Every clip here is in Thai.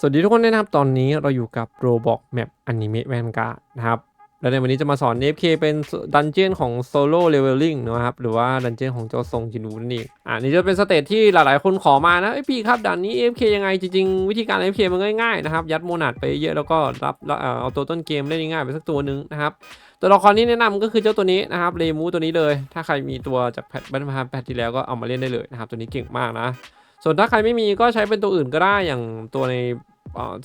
สวัสดีทุกคนนะครับ ตอนนี้เราอยู่กับ Roblox Map Anime Vanguard นะครับ และในวันนี้จะมาสอน AFK เป็นดันเจียนของ Solo Leveling นะครับ หรือว่าดันเจียนของเจ้าทรงจินูนั่นเองอ่านี่จะเป็นสเตจที่หลายๆ คนขอมานะไอพี่ครับด่านนี้ AFK ยังไงจริงๆ วิธีการ AFK มันง่ายๆนะครับ ยัดโมนาดไปเยอะแล้วก็รับเอ่อเอาตัวต้นเกมเล่นง่ายไปสักตัวนึงนะครับตัวละครที่แนะนำก็คือเจ้าตัวนี้นะครับเรมูตัวนี้เลย ถ้าใครมีตัวจากแพทบันพาแพทที่แล้วก็เอามาเล่นได้เลยนะครับตัวนี้เก่งมากนะ ส่วนถ้าใครไม่มีก็ใช้เป็นตัวอื่นก็ได้อย่างตัวใน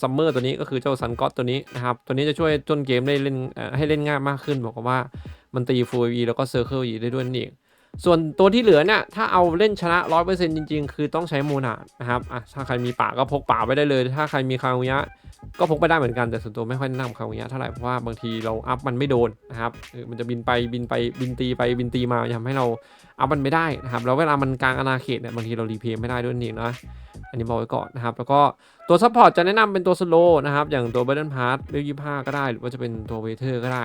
ซัมเมอร์ตัวนี้ก็คือเจ้าซันก็อตตัวนี้นะครับ ตัวนี้จะช่วยจนเกมได้เล่นให้เล่นง่ายมากขึ้น บอกว่ามันตีฟูวีแล้วก็เซอร์เคิลอีได้ด้วยนี่เอง ส่วนตัวที่เหลือเนี่ยถ้าเอาเล่นชนะ 100%จริง ๆ คือต้องใช้โมนาดนะครับอะถ้าใครมีป่าก็พกป่าไปได้เลย ถ้าใครมีคาวุยะก็พกไปได้เหมือนกันแต่ส่วนตัวไม่ค่อยแนะนำคาวุยะเท่าไหร่เพราะว่าบางทีเราอัพมันไม่โดนนะครับมันจะบินไปบินไปบินตีไปบินตีมาทำให้เราอัพมันไม่ได้นะครับแล้วเวลามันกลางอาณาเขตเนี่ยบางทีเรารีเพย์ไม่ได้ด้วยนั่นเองนะอันนี้บอกไว้ก่อนนะครับแล้วก็ ตัวซัพพอร์ตจะแนะนำเป็นตัวสโลนะครับ อย่างตัวเบรนพาร์ตเรียกยี่ห้าก็ได้ หรือว่าจะเป็นตัวเวเทอร์ก็ได้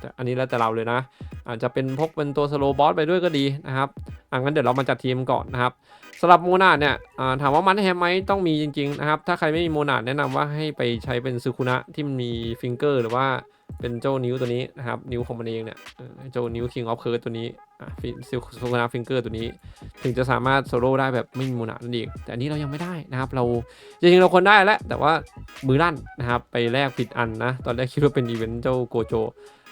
แต่อันนี้แล้วแต่เราเลยนะ อาจจะเป็นพกเป็นตัวสโลบอสไปด้วยก็ดีนะครับอะงั้นเดี๋ยวเรามาจัดทีมก่อนนะครับสำหรับโมนาเนี่ยถามว่ามันแฮมไหมต้องมีจริงๆนะครับ ถ้าใครไม่มีโมนาแนะนำว่าให้ไปใช้เป็นซูคุนะที่มันมีฟิงเกอร์หรือว่า เป็นเจ้านิ้วตัวนี้นะครับ นิ้วของมันเองเนี่ยเจ้านิ้ว King of Curse ตัวนี้อะซูนะฟิงเกอร์ตัวนี้ ถึงจะสามารถโซโล่ได้แบบไม่มีโมนานั่นเองแต่อันนี้เรายังไม่ได้นะครับ เราจริงๆเราคนได้แล้ว แต่ว่ามือลั่นนะครับ ไปแลกผิดอันนะ ตอนแรกคิดว่าเป็นอีเวนต์เจ้าโกโจ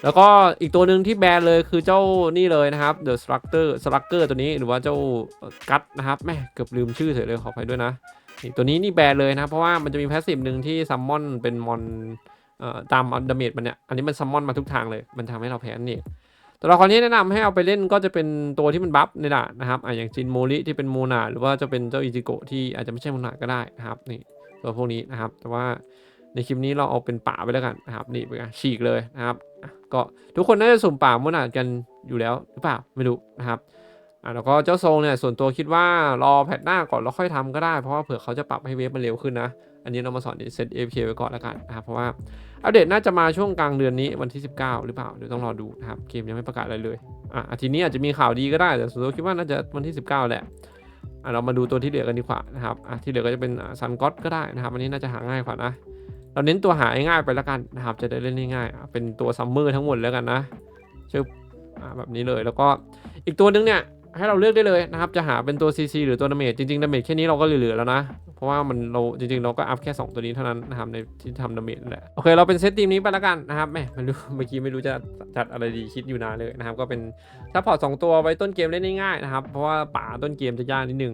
แล้วก็อีกตัวหนึ่งที่แบนเลยคือเจ้านี่เลยนะครับ The Structure Structure ตัวนี้หรือว่าเจ้ากัดนะครับแม่เกือบลืมชื่อเฉยเลยขออภัยด้วยนะตัวนี้นี่แบนเลยนะ เพราะว่ามันจะมีแพสซีฟหนึ่งที่ซัมมอนเป็นมอน ตามดาเมจมันเนี่ย อันนี้มันซัมมอนมาทุกทางเลย มันทำให้เราแพ้นั่เองตัวละครที่แนะนำให้เอาไปเล่นก็จะเป็นตัวที่มันบัฟนด่านนะครับอะอย่างจินโมริที่เป็นโมนาหรือว่าจะเป็นเจ้าอิจิโกะที่อาจจะไม่ใช่โมนาก็ได้นะครับนี่ตัวพวกนี้นะครับ แต่ว่าในคลิปนี้เราเอาเป็นป่าไปแล้วกันนะครับนี่เป็นฉีกเลยนะครับ ก็ทุกคนน่าจะสุ่มป่าโมนากันอยู่แล้วหรือเปล่าไม่รู้นะครับอะแล้วก็เจ้าโซงเนี่ยส่วนตัวคิดว่ารอแพทหน้าก่อนแล้วค่อยทำก็ได้เพราะว่าเผื่อเขาจะปรับให้เวฟมันเร็วขึ้นนะ อันนี้เรามาสอนเซต AFK ไว้ก่อนแล้วกันนะครับ เพราะว่าอัปเดตน่าจะมาช่วงกลางเดือนนี้วันที่ 19 หรือเปล่าเดี๋ยวต้องรอดูนะครับ เกมยังไม่ประกาศอะไรเลย อะทีนี้อาจจะมีข่าวดีก็ได้ แต่ส่วนตัวคิดว่าน่าจะวันที่ 19 แหละอะเรามาดูตัวที่เหลือกันดีกว่านะครับอะที่เหลือก็จะเป็นซันก็ตก็ได้นะครับอันนี้น่าจะหาง่ายกว่านะ เราเน้นตัวหาง่ายไปแล้วกันนะครับ จะได้เล่นง่ายๆเป็นตัวซัมเมอร์ทั้งหมดแล้วกันนะชึบอะแบบนี้เลยแล้วก็อีกตัวนึงเนี่ย ให้เราเลือกได้เลยนะครับ จะหาเป็นตัว CC หรือตัวดาเมจจริงๆดาเมจแค่นี้เราก็เหลือแล้วนะ เพราะว่ามันเราจริงๆ เราก็อัพแค่ 2 ตัวนี้เท่านั้นนะครับในที่ทำดาเมจนั่นแหละโอเคเราเป็นเซตทีมนี้ไปแล้วกันนะครับแม่ไม่รู้เมื่อกี้ไม่รู้จะจัดอะไรดีคิดอยู่นานเลยนะครับก็เป็นซัพพอร์ตสองตัวไว้ต้นเกมเล่นง่ายๆนะครับเพราะว่าป่าต้นเกมจะยากนิดนึง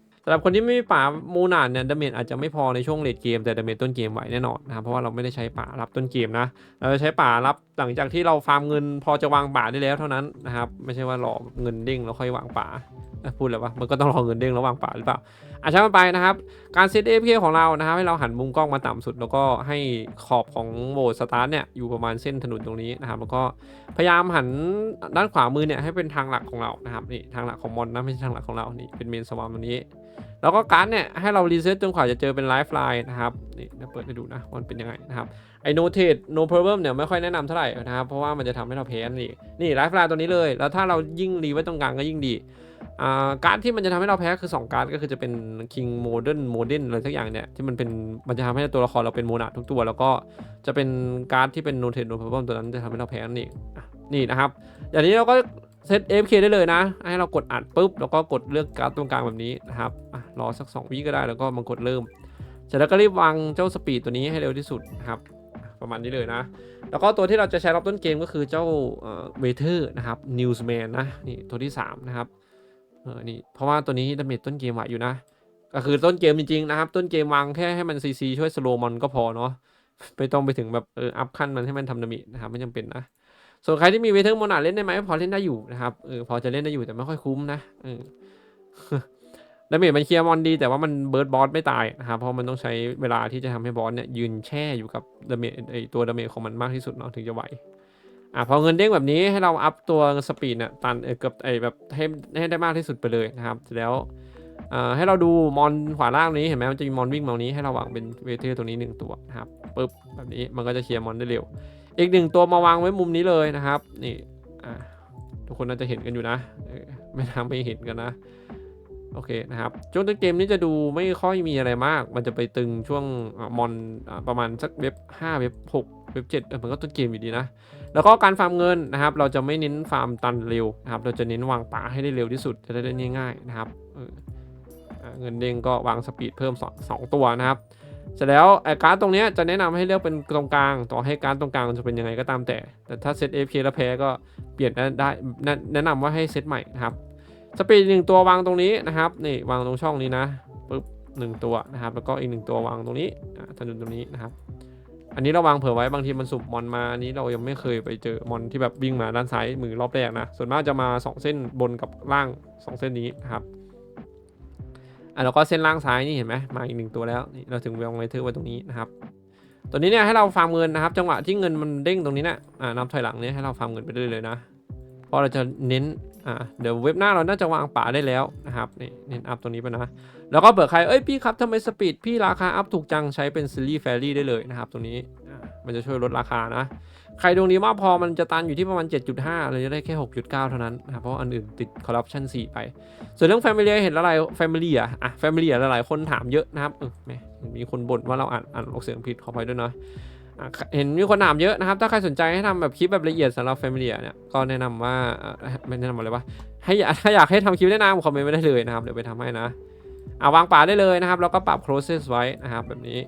สำหรับคนที่ไม่มีป่ามูนานเนี่ยดาเมจอาจจะไม่พอในช่วงเลดเกมแต่ดาเมจต้นเกมไหวแน่นอนนะครับเพราะว่าเราไม่ได้ใช้ป่ารับต้นเกมนะเราจะใช้ป่ารับหลังจากที่เราฟาร์มเงินพอจะวางป่าได้แล้วเท่านั้นนะครับไม่ใช่ว่ารอเงินเด้งแล้วค่อยวางป่าพูดแล้วว่ามันก็ต้องรอเงินเด้งแล้ววางป่าหรือเปล่าอาใช้มันไปนะครับ การเซตเอฟของเรานะครับให้เราหันมุมกล้องมาต่ำสุด แล้วก็ให้ขอบของโหมดสตาร์ทเนี่ยอยู่ประมาณเส้นถนนตรงนี้นะครับแล้วก็พยายามหันด้านขวามือเนี่ยให้เป็นทางหลักของเรานะครับนี่ทางหลักของมอนนะไม่ใช่ทางหลักของเรานี่เป็นเมนสวามตรงนี้ แล้วก็การ์ดเนี่ยให้เรารีเซ็ตจนกว่าจะเจอเป็นไลฟ์ไลน์นะครับนี่เดี๋ยวเปิดให้ดูนะวันเป็นยังไงนะครับไอโนเทดโนเพอร์เบิเนี่ยไม่ค่อยแนะนำเท่าไหร่นะครับเพราะว่ามันจะทำให้เราแพ้นี่นี่ไลฟ์ไลน์ตัวนี้เลย แล้วถ้าเรายิ่งรีไว้ตรงกลางก็ยิ่งดีการ์ดที่มันจะทำให้เราแพ้คือ 2 การ์ดก็คือจะเป็น King Modern Modern อะไรสักอย่างเนี่ยที่มันเป็นมันจะทำให้ตัวละครเราเป็นโมนาทุกตัว แล้วก็จะเป็นการ์ดที่เป็นโนเทดโนเพอร์เบิตัวนั้นจะทำให้เราแพ้นั่นเองนี่นะครับอย่างนี้เราก็ เซต AFK ได้เลยนะ ให้เรากดอัดปุ๊บ แล้วก็กดเลือกการ์ดตรงกลางแบบนี้นะครับรอสัก 2 วิก็ได้แล้วก็มากดเริ่มเสร็จแล้วก็รีบวางเจ้าสปีดตัวนี้ให้เร็วที่สุดนะครับประมาณนี้เลยนะ แล้วก็ตัวที่เราจะใช้รับต้นเกมก็คือเจ้าเวเทอร์นะครับนิวส์แมนนะนี่ตัวที่ 3 นะครับเออนี่เพราะว่าตัวนี้ดาเมจต้นเกมไหวอยู่นะ ก็คือต้นเกมจริงๆนะครับ ต้นเกมวางแค่ให้มันซีซีช่วยสโลมอนก็พอเนาะไม่ต้องไปถึงแบบเอออัพขั้นมันให้มันทำดาเมจนะครับไม่จำเป็นนะ ส่วนใครที่มีเวเทอร์โมนาเล่นได้ไหมพอเล่นได้อยู่นะครับเออพอจะเล่นได้อยู่แต่ไม่ค่อยคุ้มนะเออดาเมจมันเคลียร์มอนดี แต่ว่ามันเบิร์ดบอสไม่ตายนะครับเพราะมันต้องใช้เวลาที่จะทำให้บอสเนี่ยยืนแช่อยู่กับดาเมจไอตัวดาเมจของมันมากที่สุดเนาะถึงจะไหวอะพอเงินเด้งแบบนี้ให้เราอัพตัวสปีดเนี่ยตันเออเกือบไอแบบให้ให้ได้มากที่สุดไปเลยนะครับแล้วให้เราดูมอนขวาล่างนี้เห็นไหมมันจะมีมอนวิ่งมาตรงนี้ให้เราวางเป็นเวเทอร์ตัวนี้หนึ่งตัวนะครับปึ๊บแบบนี้มันก็จะเคลียร์มอนได้เร็ว อีกหนึ่งตัวมาวางไว้มุมนี้เลยนะครับ นี่ทุกคนน่าจะเห็นกันอยู่นะไม่ทำไม่เห็นกันนะโอเคนะครับช่วงต้นเกมนี้จะดูไม่ค่อยมีอะไรมาก มันจะไปตึงช่วงอมอนอประมาณสักเว็บ5เว็บ6เว็บ7เออมันก็ต้นเกมอยู่ดีนะ แล้วก็การฟาร์มเงินนะครับ เราจะไม่เน้นฟาร์มตันเร็วนะครับ เราจะเน้นวางป่าให้ได้เร็วที่สุดจะได้เล่นง่ายๆนะครับเงินเด้งก็วางสปีดเพิ่มสองสองตัวนะครับ เสร็จแล้วไอ้การ์ดตรงนี้จะแนะนำให้เลือกเป็นตรงกลาง ต่อให้การ์ดตรงกลางจะเป็นยังไงก็ตามแต่ แต่ถ้าเซต AFK แล้วแพ้ก็เปลี่ยนได้แนะแนะนำว่าให้เซตใหม่นะครับสปีดหนึ่งตัววางตรงนี้นะครับนี่วางตรงช่องนี้นะปึ๊บหนึ่งตัวนะครับแล้วก็อีกหนึ่งตัววางตรงนี้ถนนตรงนี้นะครับ อันนี้เราวางเผื่อไว้บางทีมันสุบมอนมาอันนี้เรายังไม่เคยไปเจอมอนที่แบบวิ่งมาด้านซ้ายมือรอบแรกนะส่วนมากจะมา 2 เส้นบนกับล่าง 2 เส้นนี้นะครับ อะแล้วก็เส้นล่างซ้ายนี่เห็นไหมมาอีกหนึ่งตัวแล้วนี่เราถึงวางไว้เทอร์ไว้ตรงนี้นะครับตัวนี้เนี่ยให้เราฟาร์มเงินนะครับ จังหวะที่เงินมันเด้งตรงนี้เนะอ่านับถอยหลังเนี่ยให้เราฟาร์มเงินไปเรื่อยเลยนะเพราะเราจะเน้นอ่าเดี๋ยวเว็บหน้าเราน่าจะวางป่าได้แล้วนะครับนี่เน้นอัพตรงนี้ไปนะแล้วก็เปิดใครเอ้ยพี่ครับทำไมสปีดพี่ราคาอัพถูกจังใช้เป็นซีรีส์แฟรี่ได้เลยนะครับตรงนี้อ่ามันจะช่วยลดราคานะ ใครดวงดีมากพอมันจะตันอยู่ที่ประมาณ 7.5เราจะได้แค่ 6.9 เท่านั้นนะครับเพราะอันอื่นติดคอร์รัปชัน4ไป ส่วนเรื่อง Family เห็นอะไร Family อะอะ Family อะหลายๆคนถามเยอะนะครับเออแหมมีคนบ่นว่าเราอ่านอ่านออกเสียงผิดขออภัยด้วยเนาะอะเห็นมีคนถามเยอะนะครับ ถ้าใครสนใจให้ทำแบบคลิปแบบละเอียดสำหรับ Family เนี่ยก็แนะนำว่าไม่แนะนำอะไรวะให้ถ้าอยากให้ทำคลิปแนะนำคอมเมนต์ไม่ได้เลยนะครับเดี๋ยวไปทำให้นะอ่าวางป่าได้เลยนะครับแล้วก็ปรับ closest ไว้นะครับแบบนี้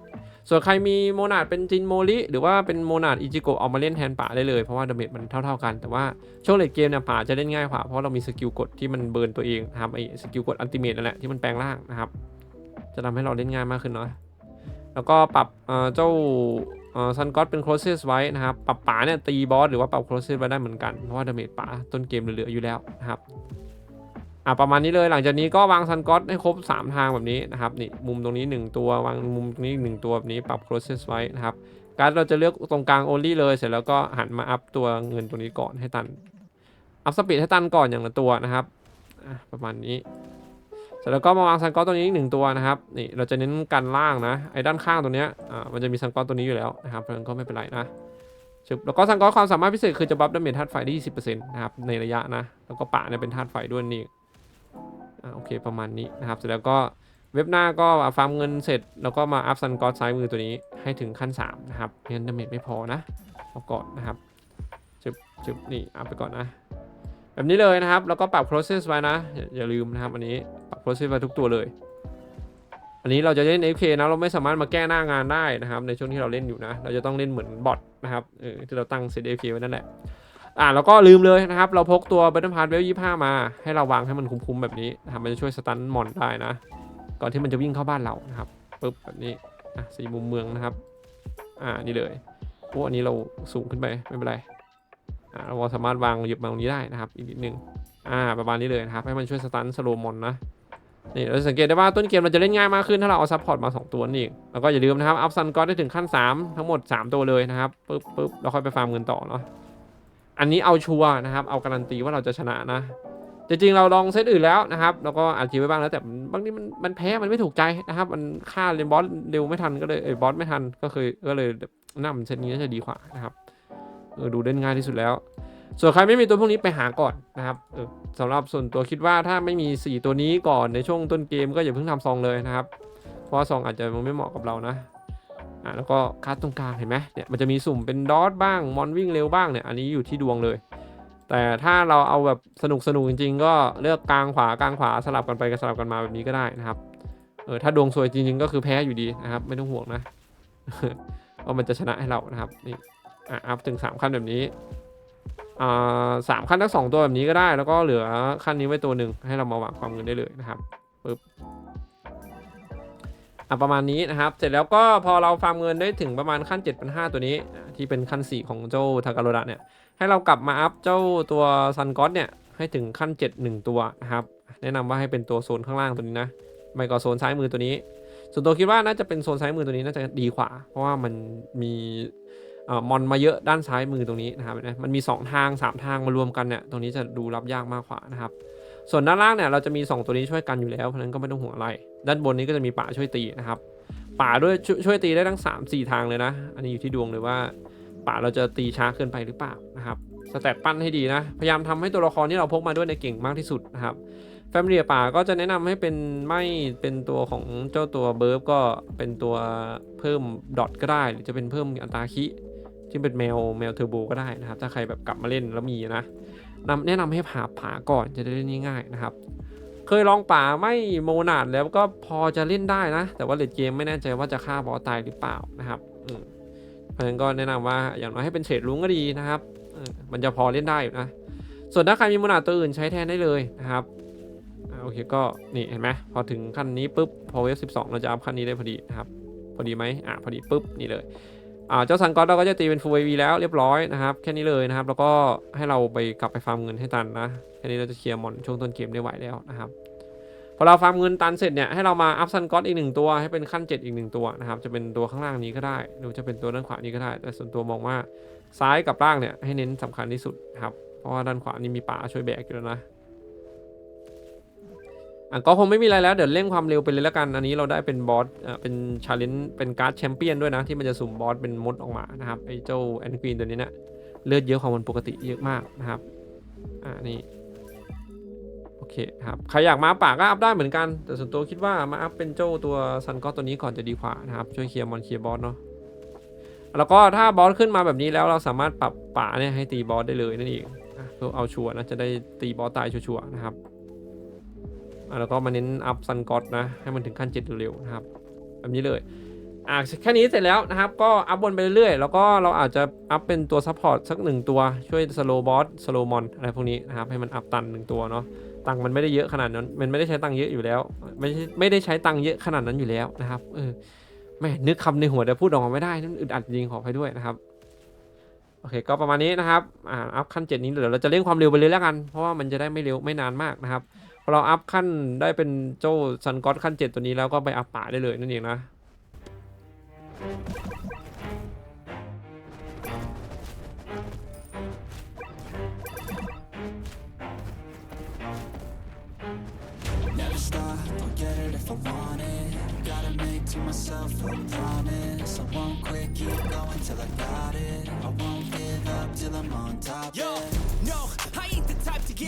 ส่วนใครมีโมนาดเป็นจินโมริหรือว่าเป็นโมนาดอิจิโกะเอามาเล่นแทนป่าได้เลย เพราะว่าดาเมจมันเท่าๆกัน แต่ว่าช่วงเลดเกมเนี่ยป่าจะเล่นง่ายกว่าเพราะเรามีสกิลกดที่มันเบิร์นตัวเองนะครับไอ้สกิลกดอันติเมตนั่นแหละที่มันแปลงร่างนะครับ จะทำให้เราเล่นง่ายมากขึ้นเนาะแล้วก็ปรับเจ้าซันก็อตเป็น closest ไว้นะครับปรับป่าเนี่ยตีบอสหรือว่าปรับ closest ไว้ได้เหมือนกันเพราะว่าดาเมจป่าต้นเกมเหลือๆอยู่แล้วนะครับ อะประมาณนี้เลยหลังจากนี้ก็วางซันก็อตให้ครบ 3 ทางแบบนี้นะครับนี่มุมตรงนี้ 1 ตัววางมุมตรงนี้หนึ่งตัวแบบนี้ปรับ closest ไว้นะครับการดเราจะเลือกตรงกลาง only เลยเสร็จแล้วก็หันมาอัพตัวเงินตัวนี้ก่อนให้ตันอัพสปีดให้ตันก่อนอย่างละตัวนะครับอะประมาณนี้เสร็จแล้วก็มาวางซันก็อตตัวนี้อีกหนึ่งตัวนะครับนี่เราจะเน้นกันล่างนะไอ้ด้านข้างตัวเนี้ยอ่ามันจะมีซันก็อตตัวนี้อยู่แล้วนะครับเพราะฉะนั้นก็ไม่เป็นไรนะชึบแล้วก็ซันก็อตความสามารถพิเศษคือจะบัฟดาเมจธาตุไฟได้20%นะครับในระยะนะแล้วก็ป่าเนี่ยเป็นธาตุไฟด้วยนี่ อ่าโอเคประมาณนี้นะครับ เสร็จแล้วก็เว็บหน้าก็ฟาร์มเงินเสร็จ แล้วก็มาอัพซันกอตซ้ายมือตัวนี้ให้ถึงขั้น 3 นะครับเงินดาเมจไม่พอนะเอาก่อนนะครับจึบจึบนี่อัพไปก่อนนะ แบบนี้เลยนะครับ แล้วก็ปรับ process ไว้นะอย่าอย่าลืมนะครับอันนี้ปรับ process ไว้ทุกตัวเลย อันนี้เราจะเล่น FK นะเราไม่สามารถมาแก้หน้างานได้นะครับ ในช่วงที่เราเล่นอยู่นะ เราจะต้องเล่นเหมือนบอทนะครับเออที่เราตั้งเซต FK ไว้นั่นแหละ อ่าแล้วก็ลืมเลยนะครับ เราพกตัว Battle Pass เวล25มาให้เราวางให้มันคุ้มๆแบบนี้นะครับมันจะช่วยสตันมอนได้นะ ก่อนที่มันจะวิ่งเข้าบ้านเรานะครับปึ๊บแบบนี้อะสีมุมเมืองนะครับ อ่านี่เลยโอ้อันนี้เราสูงขึ้นไปไม่เป็นไรอ่าเราสามารถวางหยิบมาตรงนี้ได้นะครับ อีกนิดนึงอ่าประมาณนี้เลยนะครับ ให้มันช่วยสตันสโลมอนนะนี่เราจะสังเกตได้ว่าต้นเกมเราจะเล่นง่ายมากขึ้นถ้าเราเอาซัพพอร์ตมา 2 ตัวนี่แล้วก็อย่าลืมนะครับ อัพซันก็ได้ถึงขั้น 3 ทั้งหมด 3 ตัวเลยนะครับปึ๊บปึ๊บเราค่อยไปฟาร์มเงินต่อเนาะ อันนี้เอาชัวร์นะครับ เอาการันตีว่าเราจะชนะนะ จริงๆเราลองเซตอื่นแล้วนะครับแล้วก็อัดคลิปไว้บ้างแล้วแต่บางทีมันมันแพ้มันไม่ถูกใจนะครับ มันฆ่าเลนบอสเร็วไม่ทันก็เลยเอ้ยบอสไม่ทันก็เคยก็เลยน่ามันเซตนี้น่าจะดีกว่านะครับเออดูเล่นง่ายที่สุดแล้ว ส่วนใครไม่มีตัวพวกนี้ไปหาก่อนนะครับเออสำหรับส่วนตัวคิดว่าถ้าไม่มี 4 ตัวนี้ก่อนในช่วงต้นเกมก็อย่าเพิ่งทำซองเลยนะครับ เพราะซองอาจจะมันไม่เหมาะกับเรานะ อ่าแล้วก็คัดตรงกลางเห็นไหมเนี่ยมันจะมีสุ่มเป็นดอทบ้างมอนวิ่งเร็วบ้างเนี่ยอันนี้อยู่ที่ดวงเลย แต่ถ้าเราเอาแบบสนุกสนุกจริง ๆ ก็เลือกกลางขวากลางขวาสลับกันไปกับสลับกันมาแบบนี้ก็ได้นะครับเออถ้าดวงสวยจริง ๆ ก็คือแพ้อยู่ดีนะครับ ไม่ต้องห่วงนะว่ามันจะชนะให้เรานะครับนี่อะอัพถึง 3 ขั้นแบบนี้อ่าสามขั้นทั้งสองตัวแบบนี้ก็ได้ แล้วก็เหลือขั้นนี้ไว้ตัวหนึ่งให้เรามาวางความเงินได้เลยนะครับปึ๊บ อะประมาณนี้นะครับ เสร็จแล้วก็พอเราฟาร์มเงินได้ถึงประมาณขั้น 7 5 0 0 ตัวนี้ ที่เป็นขั้น 4 ของเจ้าทาการโรดะเนี่ย ให้เรากลับมาอัพเจ้าตัวซันก็อตเนี่ย ให้ถึงขั้น 7 1 ตัวนะครับ แนะนำว่าให้เป็นตัวโซนข้างล่างตัวนี้นะ ไม่ก็โซนซ้ายมือตัวนี้ ส่วนตัวคิดว่าน่าจะเป็นโซนซ้ายมือตัวนี้น่าจะดีกว่า เพราะว่ามันมีอมอนมาเยอะด้านซ้ายมือตรงนี้นะครับนะมันมี 2 ทาง 3 ทางมารวมกันเนี่ย ตรงนี้จะดูรับยากมากกว่านะครับ ส่วนด้านล่างเนี่ยเราจะมี 2 ตัวนี้ช่วยกันอยู่แล้วเพราะนั้นก็ไม่ต้องห่วงอะไร ด้านบนนี้ก็จะมีป่าช่วยตีนะครับป่าด้วยชช่วยตีได้ทั้ง 3 4 ทางเลยนะ อันนี้อยู่ที่ดวงเลยว่า ป่าเราจะตีช้าเกินไปหรือเปล่านะครับสแตทปั้นให้ดีนะ พยายามทำให้ตัวละครที่เราพกมาด้วยในเก่งมากที่สุดนะครับแฟมิลี่ป่าก็จะแนะนำให้เป็นไม่เป็นตัวของเจ้าตัวเบิร์ฟก็เป็นตัวเพิ่มดอทก็ได้ หรือจะเป็นเพิ่มอัตราคิที่เป็นแมวแมวเทอร์โบก็ได้นะครับ ถ้าใครแบบกลับมาเล่นแล้วมีนะ แนะนำให้ผ่าผาก่อนจะได้เล่นง่ายๆนะครับ เคยลองป่าไม่โมนาดแล้วก็พอจะเล่นได้นะ แต่ว่าเลดเกมไม่แน่ใจว่าจะฆ่าบอสตายหรือเปล่านะครับเพราะฉะนั้นก็แนะนำว่าอย่างน้อยให้เป็นเฉดลุงก็ดีนะครับมันจะพอเล่นได้อยู่นะส่วนถ้าใครมีโมนาดตัวอื่นใช้แทนได้เลยนะครับโอเคก็นี่เห็นไหมพอถึงขั้นนี้ปุ๊บพอเวฟ12เราจะอัพขั้นนี้ได้พอดีนะครับพอดีไหมอ่าพอดีปุ๊บนี่เลย อ่าเจ้าซันก็อตเราก็จะตีเป็น full AV แล้วเรียบร้อยนะครับแค่นี้เลยนะครับ แล้วก็ให้เราไปกลับไปฟาร์มเงินให้ตันนะแค่นี้เราจะเคลียร์มอนช่วงต้นเกมได้ไหวแล้วนะครับพอเราฟาร์มเงินตันเสร็จเนี่ยให้เรามาอัพซันก็อตอีกหนึ่งตัวให้เป็นขั้น 7 อีกหนึ่งตัวนะครับจะเป็นตัวข้างล่างนี้ก็ได้ หรือจะเป็นตัวด้านขวานี้ก็ได้ แต่ส่วนตัวมองว่าซ้ายกับล่างเนี่ยให้เน้นสำคัญที่สุดครับเพราะว่าด้านขวานี่มีป่าช่วยแบกอยู่แล้วนะ อะก็คงไม่มีอะไรแล้วเดี๋ยวเร่งความเร็วไปเลยแล้วกัน อันนี้เราได้เป็นบอสเอ่อเป็นชาเลนจ์เป็นการ์ดแชมเปี้ยนด้วยนะ ที่มันจะสุ่มบอสเป็นมดออกมานะครับไอ้เจ้าแอนกรีนตัวนี้เนะี่ยเลือดเยอะกว่ามันปกติเยอะมากนะครับอ่านี่โอเคครับใครอยากมาป่าก็อัพได้เหมือนกัน แต่ส่วนตัวคิดว่ามาอัพเป็นเจ้าตัวซันก็ตัวนี้ก่อนจะดีกว่านะครับช่วยเคลียร์มอนเคลียร์บอสเนาะแล้วก็ถ้าบอสขึ้นมาแบบนี้แล้วเราสามารถปรับป่าเนี่ยให้ตีบอสได้เลยนั่นเองเพื่อเอาชัวร์นะจะได้ตีบอสตายชัวร์ๆนะครับ แล้วก็มาเน้นอัพซันก็ตนะให้มันถึงขั้นเจ็ดเร็วๆนะครับแบบนี้เลยอะแค่นี้เสร็จแล้วนะครับ ก็อัพบนไปเรื่อยๆ แล้วก็เราอาจจะอัพเป็นตัวซัพพอร์ตสักหนึ่งตัวช่วยสโลบอสสโลมอนอะไรพวกนี้นะครับ ให้มันอัพตันหนึ่งตัวเนาะตังค์มันไม่ได้เยอะขนาดนั้น มันไม่ได้ใช้ตังค์เยอะอยู่แล้ว ไม่ไม่ได้ใช้ตังค์เยอะขนาดนั้นอยู่แล้วนะครับ เออแม่นึกคำในหัวแต่พูดออกมาไม่ได้นั่นอึดอัดจริงขอไปด้วยนะครับโอเคก็ประมาณนี้นะครับอ่าอัพขั้นเจ็ดนี้เดี๋ยวเราจะเร่งความเร็วไปเลยแล้วกัน เพราะว่ามันจะได้ไม่เร็วไม่นานมากนะครับ พอเราอัพขั้นได้เป็นโจ้ซันก็อตขั้น 7 ตัวนี้แล้วก็ไปอัพป่าได้เลยนั่นเองนะ Yo!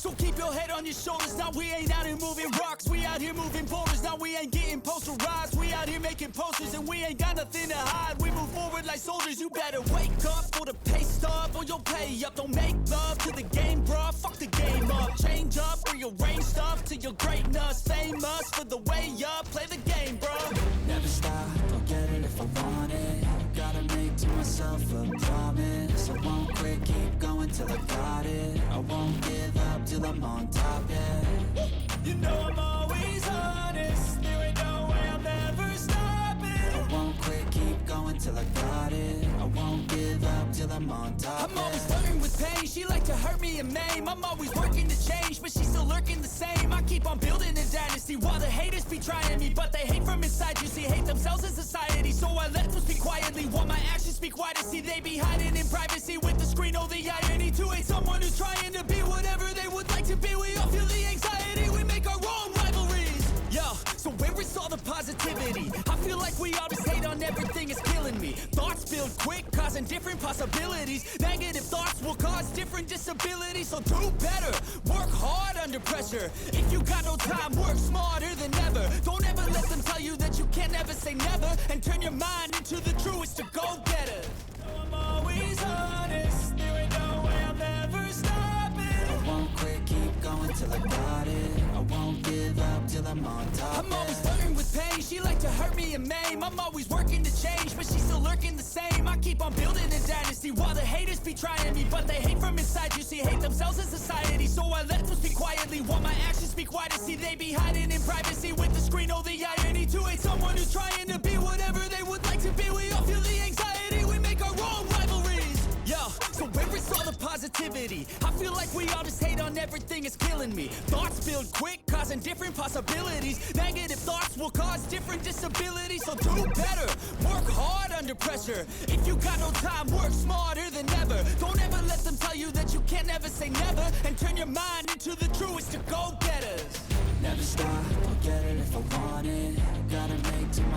So keep your head on your shoulders. Now we ain't out here moving rocks. We out here moving boulders. Now we ain't getting posterized. We out here making posters and we ain't got nothing to hide. We move forward like soldiers. You better wake up for the pay stub or you'll pay up. Don't make love to the game, bruh. Fuck the game up. Change up, rearrange stuff to your greatness. Famous for the way up. Play the game, bruh. Never stop, I'll get it if I want it Gotta make to myself a promise I won't quit, keep going till I got it I won't give up till I'm on top, yeah You know I'm always honest. Till I got it I won't give up till I'm on top, I'm always flirting with pain. She like to hurt me and maim. I'm always working to change, but she's still lurking the same. I keep on building a dynasty while the haters be trying me, but they hate from inside. You see, hate themselves in society, so I let them speak quietly while my actions speak wider. See, they be hiding in privacy with the screen. Oh, the irony to hate someone who's trying to be whatever they would like to be. We all feel the anxiety. We make our own rivalries. Yo, so where is all the positivity? I feel like we just hate on everything, it's build quick, causing different possibilities. Negative thoughts will cause different disabilities, so do better. Work hard under pressure. If you got no time, work smarter than ever. Don't ever let them tell you that you can't ever say never. And turn your mind into the truest to go getter. I'm always honest, going till I got it I won't give up till I'm on top. I'm always flirting with pain. She like to hurt me and maim. I'm always working to change, but she's still lurking the same. I keep on building a dynasty while the haters be trying me, but they hate from inside. You see, hate themselves in society. So I let them speak quietly while my actions speak wider. See, they be hiding in privacy with the screen. Oh, the irony to hate someone who's trying to be whatever they would like to be. We positivity? I feel like we all just hate on everything, it's killing me. Thoughts build quick, causing different possibilities. Negative thoughts will cause different disabilities. So do better, work hard under pressure. If you got no time, work smarter than ever. Don't ever let them tell you that you can't never say never. And turn your mind into the truest of go-getters. Never stop, I'll get it if I want it.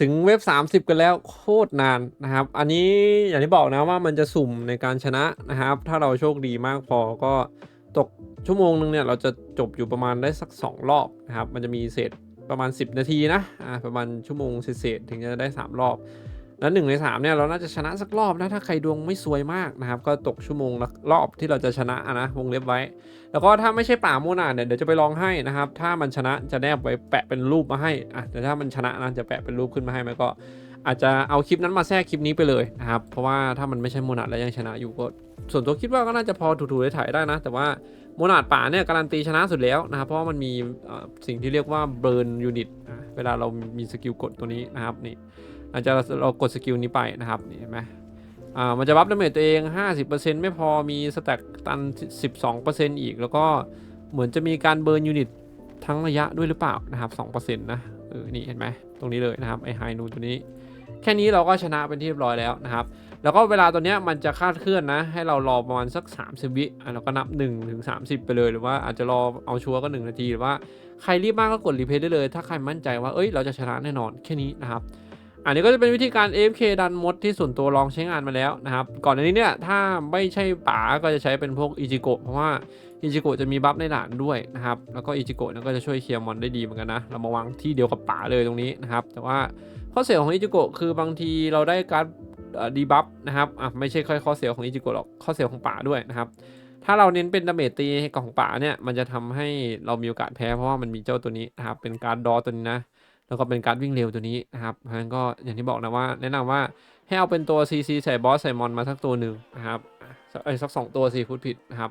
ถึงเว็บ 30 กันแล้วโคตรนานนะครับ อันนี้อย่างที่บอกนะว่ามันจะสุ่มในการชนะนะครับ ถ้าเราโชคดีมากพอก็ตกชั่วโมงนึงเนี่ยเราจะจบอยู่ประมาณได้สัก 2 รอบนะครับ มันจะมีเศษประมาณ 10 นาทีนะอ่าประมาณชั่วโมงเศษถึงจะได้ 3 รอบ แล้วหนึ่งในสามเนี่ยเราน่าจะชนะสักรอบนะถ้าใครดวงไม่ซวยมากนะครับ ก็ตกชั่วโมงละรอบที่เราจะชนะนะวงเล็บไว้ แล้วก็ถ้าไม่ใช่ป่าโมนาเนี่ยเดี๋ยวจะไปลองให้นะครับ ถ้ามันชนะจะแนบไว้แปะเป็นรูปมาให้อะแต่ถ้ามันชนะนะจะแปะเป็นรูปขึ้นมาให้ไหมก็อาจจะเอาคลิปนั้นมาแทรกคลิปนี้ไปเลยนะครับ เพราะว่าถ้ามันไม่ใช่โมนาดแล้วยังชนะอยู่ก็ ส่วนตัวคิดว่าก็น่าจะพอถูๆได้ถ่ายได้นะ แต่ว่าโมนาดป่าเนี่ยการันตีชนะสุดแล้วนะครับ เพราะว่ามันมีสิ่งที่เรียกว่าเบิร์นยูนิตเวลาเรามีสกิลกดตัวนี้นะครับนี่ หลังจากเรากดสกิลนี้ไปนะครับนี่เห็นไหมอ่ามันจะบัฟดาเมจตัวเอง 50%ไม่พอมีสแต็กตัน 12%อีก แล้วก็เหมือนจะมีการเบิร์นยูนิตทั้งระยะด้วยหรือเปล่านะครับ2%นะเออนี่เห็นไหมตรงนี้เลยนะครับไอไฮนูตัวนี้ แค่นี้เราก็ชนะเป็นที่เรียบร้อยแล้วนะครับ แล้วก็เวลาตัวเนี้ยมันจะคาดเคลื่อนนะ ให้เรารอประมาณสัก 30 วิอะเราก็นับ1ถึง30 ไปเลยหรือว่าอาจจะรอเอาชัวร์ก็ 1 นาทีหรือว่าใครรีบมากก็กดรีเพย์ได้เลย ถ้าใครมั่นใจว่าเอ้ยเราจะชนะแน่นอนแค่นี้นะครับ อันนี้ก็จะเป็นวิธีการ AFK ดันมดที่ส่วนตัวลองใช้งานมาแล้วนะครับ ก่อนอันนี้เนี่ยถ้าไม่ใช่ป๋าก็จะใช้เป็นพวกอิจิโกะเพราะว่าอิจิโกะจะมีบัฟในด่านด้วยนะครับ แล้วก็อิจิโกะนี่ยก็จะช่วยเคลียร์มอนได้ดีเหมือนกันนะ เรามาวางที่เดียวกับป๋าเลยตรงนี้นะครับ แต่ว่าข้อเสียของอิจิโกะคือบางทีเราได้การดีบัฟนะครับอะไม่ใช่ค่อยข้อเสียของอิจิโกะหรอก ข้อเสียของป๋าด้วยนะครับถ้าเราเน้นเป็นดาเมจตีให้กับของป๋าเนี่ยมันจะทำให้เรามีโอกาสแพ้เพราะว่ามันมีเจ้าตัวนี้นะครับเป็นการดอตัวนี้นะ แล้วก็เป็นการวิ่งเร็วตัวนี้นะครับเพราะฉะนั้นก็อย่างที่บอกนะว่า แนะนำว่าให้เอาเป็นตัว CC ใส่บอสใส่มอนมาสักตัวหนึ่งนะครับไอ้สักสองตัวสิพูดผิดนะครับ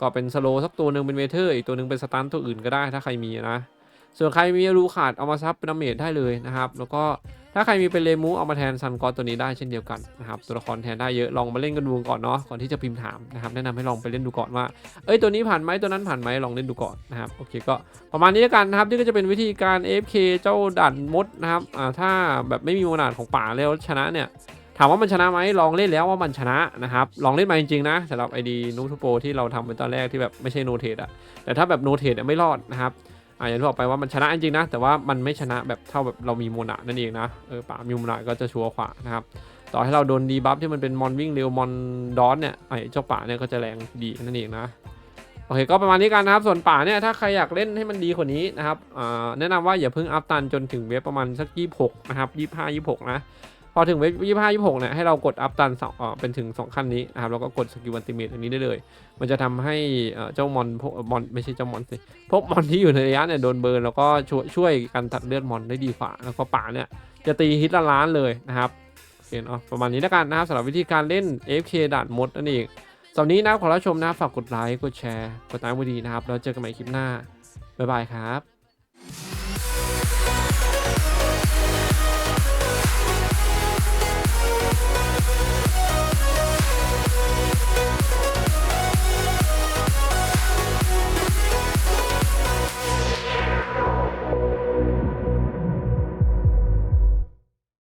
ก็เป็นสโลสักตัวหนึ่งเป็นเวเทอร์อีกตัวหนึ่งเป็นสตันตัวอื่นก็ได้ถ้าใครมีนะ ส่วนใครมีรูขาดเอามาซับเป็นดาเมจได้เลยนะครับ แล้วก็ถ้าใครมีเป็นเลมูเอามาแทนซันกอตตัวนี้ได้เช่นเดียวกันนะครับตัวละครแทนได้เยอะลองมาเล่นกันดูก่อนเนาะก่อนที่จะพิมพ์ถามนะครับแนะนำให้ลองไปเล่นดูก่อนว่าเอ้ยตัวนี้ผ่านไหมตัวนั้นผ่านไหมลองเล่นดูก่อนนะครับโอเคก็ประมาณนี้แล้วกันนะครับนี่ก็จะเป็นวิธีการ AFK เจ้าด่านมดนะครับอ่าถ้าแบบไม่มีโมนาดของป่าแล้วชนะเนี่ยถามว่ามันชนะไหมลองเล่นแล้วว่ามันชนะนะครับลองเล่นมาจริงๆนะสำหรับ ID นูทูโปที่เราทำเป็นตอนแรกที่แบบไม่ใช่โนเทดอะแต่ถ้าแบบโนเทดไม่รอดนะครับ อ่าอย่างที่บอกไปว่ามันชนะจริงๆนะ แต่ว่ามันไม่ชนะแบบเท่าแบบเรามีโมนานั่นเองนะเออป่ามีโมนาก็จะชัวร์กว่านะครับต่อให้เราโดนดีบัฟที่มันเป็นมอนวิ่งเร็วมอนดอนเนี่ยไอ้เจ้าป่าเนี่ยก็จะแรงดีนั่นเองนะโอเคก็ประมาณนี้กันนะครับส่วนป่าเนี่ยถ้าใครอยากเล่นให้มันดีกว่านี้นะครับแนะนำว่าอย่าเพิ่งอัพตันจนถึงเว็บประมาณสักยี่หกนะครับยี่ห้ายี่หกนะ พอถึงเว็บยี่ห้ายี่หกเนี่ยให้เรากดอัพตันสองเป็นถึงสองขั้นนี้นะครับแล้วก็กดสกิลอันติเมตอันนี้ได้เลย มันจะทำให้เจ้ามอนพวกมอนไม่ใช่เจ้ามอนสิพวกมอนที่อยู่ในระยะเนี่ยโดนเบิร์นแล้วก็ช่วยช่วยกันตัดเลือดมอนได้ดีกว่าแล้วก็ป่าเนี่ยจะตีฮิตละล้านเลยนะครับโอเคเนาะประมาณนี้แล้วกันนะครับสำหรับวิธีการเล่น AFK ด่านมดนั่นเองสำหรับนี้นะขอรับชมนะฝากกดไลค์กดแชร์กดติดตามดีนะครับแล้วเจอกันใหม่คลิปหน้าบ๊ายบายครับ